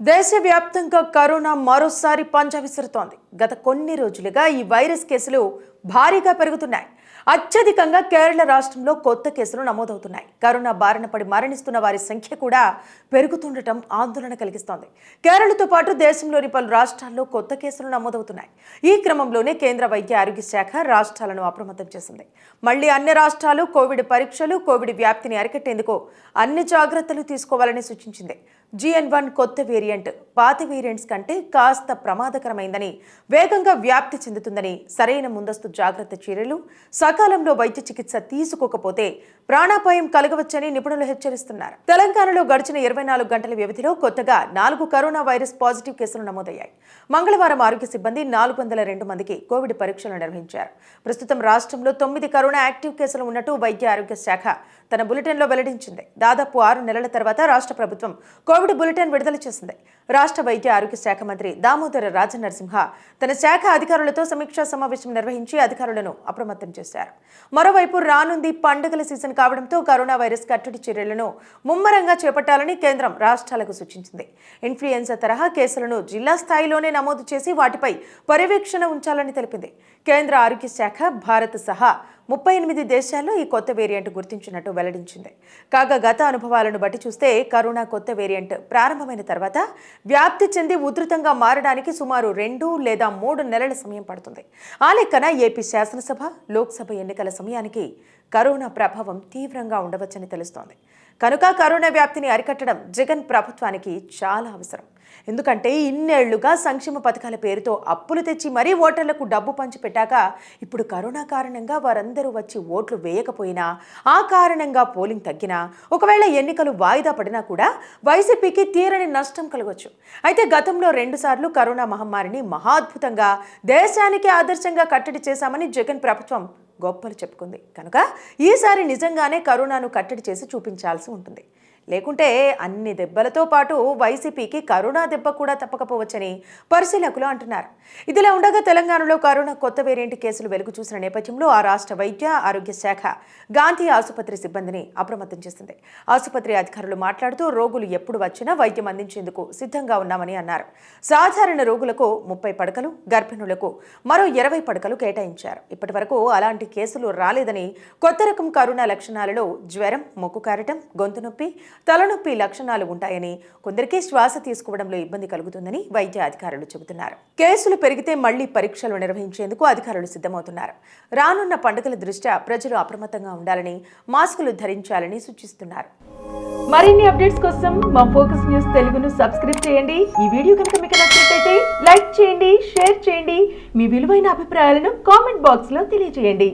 దేశవ్యాప్తంగా కరోనా మరోసారి పంజా విసురుతోంది. గత కొన్ని రోజులుగా ఈ వైరస్ కేసులు భారీగా పెరుగుతున్నాయి. అత్యధికంగా కేరళ రాష్ట్రంలో కొత్త కేసులు నమోదవుతున్నాయి. కరోనా బారిన పడి మరణిస్తున్న వారి సంఖ్య కూడా పెరుగుతుండటం ఆందోళన కలిగిస్తోంది. కేరళతో పాటు దేశంలోని పలు రాష్ట్రాల్లో కొత్త కేసులు నమోదవుతున్నాయి. ఈ క్రమంలోనే కేంద్ర వైద్య ఆరోగ్య శాఖ రాష్ట్రాలను అప్రమత్తం చేసింది. మళ్ళీ అన్ని రాష్ట్రాలు కోవిడ్ పరీక్షలు కోవిడ్ వ్యాప్తిని అరికట్టేందుకు అన్ని జాగ్రత్తలు తీసుకోవాలని సూచించింది. జిఎన్ వన్ కొత్త వేరియంట్ పాత వేరియంట్స్ కంటే కాస్త ప్రమాదకరమైందని వేగంగా వ్యాప్తి చెందుతుందని సరైన ముందస్తు జాగ్రత్త చర్యలు సకాలంలో వైద్య చికిత్స తీసుకోకపోతే ప్రాణాపాయం కలగవచ్చని నిపుణులు హెచ్చరిస్తున్నారు. తెలంగాణలో గడిచిన ఇరవై నాలుగు గంటల వ్యవధిలో కొత్తగా నాలుగు కరోనా వైరస్ పాజిటివ్ కేసులు నమోదయ్యాయి. మంగళవారం ఆరోగ్య సిబ్బంది నాలుగు వందల రెండు మందికి కోవిడ్ పరీక్షలు నిర్వహించారు. ప్రస్తుతం రాష్ట్రంలో తొమ్మిది కరోనా యాక్టివ్ కేసులు ఉన్నట్టు వైద్య ఆరోగ్య శాఖ తన బులెటిన్లో వెల్లడించింది. దాదాపు ఆరు నెలల తర్వాత రాష్ట్ర ప్రభుత్వం కోవిడ్ బులెటిన్ విడుదల చేసింది. రాష్ట్ర వైద్య ఆరోగ్య శాఖ మంత్రి దామోదర రాజనరసింహ తన శాఖ అధికారులతో సమీక్షా సమావేశం నిర్వహించి అధికారులను అప్రమత్తం చేశారు. మరోవైపు రానుంది పండుగల సీజన్ కావడంతో కరోనా వైరస్ కట్టడి చర్యలను ముమ్మరంగా చేపట్టాలని కేంద్రం రాష్ట్రాలకు సూచించింది. ఇన్ఫ్లుయెన్జా తరహా కేసులను జిల్లా స్థాయిలోనే నమోదు చేసి వాటిపై పర్యవేక్షణ ఉంచాలని తెలిపింది. కేంద్ర ఆరోగ్య శాఖ భారత్ సహా ముప్పై ఎనిమిది దేశాల్లో ఈ కొత్త వేరియంట్ గుర్తించినట్టు వెల్లడించింది. కాగా గత అనుభవాలను బట్టి చూస్తే కరోనా కొత్త వేరియంట్ ప్రారంభమైన తర్వాత వ్యాప్తి చెంది ఉధృతంగా మారడానికి సుమారు రెండు లేదా మూడు నెలల సమయం పడుతుంది. ఆ లెక్కన ఏపీ శాసనసభ లోక్సభ ఎన్నికల సమయానికి కరోనా ప్రభావం తీవ్రంగా ఉండవచ్చని తెలుస్తోంది. కనుక కరోనా వ్యాప్తిని అరికట్టడం జగన్ ప్రభుత్వానికి చాలా అవసరం. ఎందుకంటే ఇన్నేళ్ళుగా సంక్షేమ పథకాల పేరుతో అప్పులు తెచ్చి మరీ ఓటర్లకు డబ్బు పంచి పెట్టాక ఇప్పుడు కరోనా కారణంగా వారందరూ వచ్చి ఓట్లు వేయకపోయినా ఆ కారణంగా పోలింగ్ తగ్గినా ఒకవేళ ఎన్నికలు వాయిదా పడినా కూడా వైసీపీకి తీరని నష్టం కలగొచ్చు. అయితే గతంలో రెండుసార్లు కరోనా మహమ్మారిని మహాద్భుతంగా దేశానికి ఆదర్శంగా కట్టడి చేశామని జగన్ ప్రభుత్వం గొప్పలు చెప్పుకుంది. కనుక ఈసారి నిజంగానే కరోనాను కట్టడి చేసి చూపించాల్సి ఉంటుంది. లేకుంటే అన్ని దెబ్బలతో పాటు వైసీపీకి కరోనా దెబ్బ కూడా తప్పకపోవచ్చని పరిశీలకులు అంటున్నారు. ఇదిలా ఉండగా తెలంగాణలో కరోనా కొత్త వేరియంట్ కేసులు వెలుగు చూసిన నేపథ్యంలో ఆ రాష్ట్ర వైద్య ఆరోగ్య శాఖ గాంధీ ఆసుపత్రి సిబ్బందిని అప్రమత్తం చేసింది. ఆసుపత్రి అధికారులు మాట్లాడుతూ రోగులు ఎప్పుడు వచ్చినా వైద్యం అందించేందుకు సిద్ధంగా ఉన్నామని అన్నారు. సాధారణ రోగులకు ముప్పై పడకలు గర్భిణులకు మరో ఇరవై పడకలు కేటాయించారు. ఇప్పటి వరకు అలాంటి కేసులు రాలేదని కొత్త రకం కరోనా లక్షణాలలో జ్వరం మొక్కు కారటం గొంతు నొప్పి తలనొప్పి లక్షణాలు ఉంటాయని కొందరికి శ్వాస తీసుకోవడంలో ఇబ్బంది కలుగుతుందని వైద్య అధికారులు చెబుతున్నారు. కేసులు పెరిగితే మళ్ళీ పరీక్షలు నిర్వహించేందుకు అధికారులు సిద్ధమవుతున్నారు. రానున్న పండుగల దృష్ట్యా ప్రజలు అప్రమత్తంగా ఉండాలని మాస్కులు ధరించాలని సూచిస్తున్నారు. మరిన్ని అప్డేట్స్ కోసం మా ఫోకస్ న్యూస్ తెలుగును సబ్స్క్రైబ్ చేయండి. ఈ వీడియో కనుక మీకు నచ్చినట్లయితే లైక్ చేయండి షేర్ చేయండి. మీ విలువైన అభిప్రాయాలను కామెంట్ బాక్స్లో తెలియజేయండి.